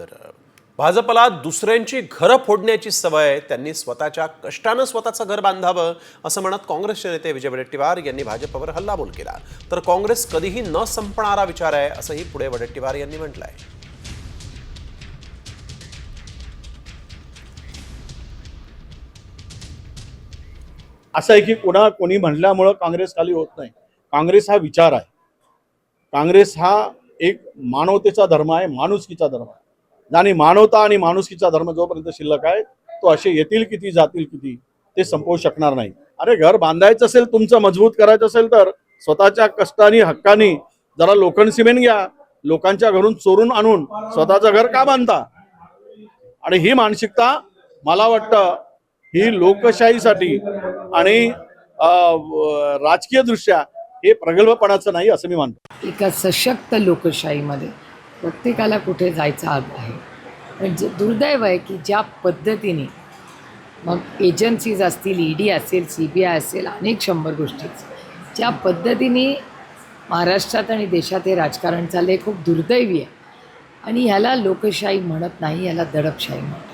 तर भाजपला दुसऱ्यांची घरं फोडण्याची सवय त्यांनी स्वतःच्या कष्टानं स्वतःचं घर बांधावं असं म्हणत काँग्रेसचे नेते विजय वडेट्टीवार यांनी भाजपवर हल्लाबोल केला. तर काँग्रेस कधीही न संपणारा विचार आहे असंही पुढे वडेट्टीवार यांनी म्हटलंय. असं आहे की कोणा कोणी म्हणल्यामुळं काँग्रेस खाली होत नाही. काँग्रेस हा विचार आहे. काँग्रेस हा एक मानवतेचा धर्म आहे माणुसकीचा धर्म आहे. आणि मानवता आणि माणुसकीचा धर्म जोपर्यंत शिल्लक आहे तो असे येतील किती जातील किती ते संपवू शकणार नाही. अरे घर बांधायचं असेल तुमचं मजबूत करायचं असेल तर स्वतःच्या कष्टानी हक्कानी जरा लोखंड सिमेंट घ्या लोकांच्या घरून चोरून आणून स्वतःचं घर का बांधता? आणि ही मानसिकता मला वाटतं ही लोकशाहीसाठी आणि राजकीय दृष्ट्या हे प्रगल्भपणाचं नाही असं मी मानतो. एका सशक्त लोकशाहीमध्ये प्रत्येकाला कुठे जायचा हक आहे. पण जे दुर्दैव आहे की ज्या पद्धतीने मग एजन्सीज असतील ई डी असेल सी बी आय असेल अनेक शंभर गोष्टीच ज्या पद्धतीने महाराष्ट्रात आणि देशात हे राजकारण चाललं आहे खूप दुर्दैवी आहे. आणि ह्याला लोकशाही म्हणत नाही ह्याला दडपशाही म्हणतो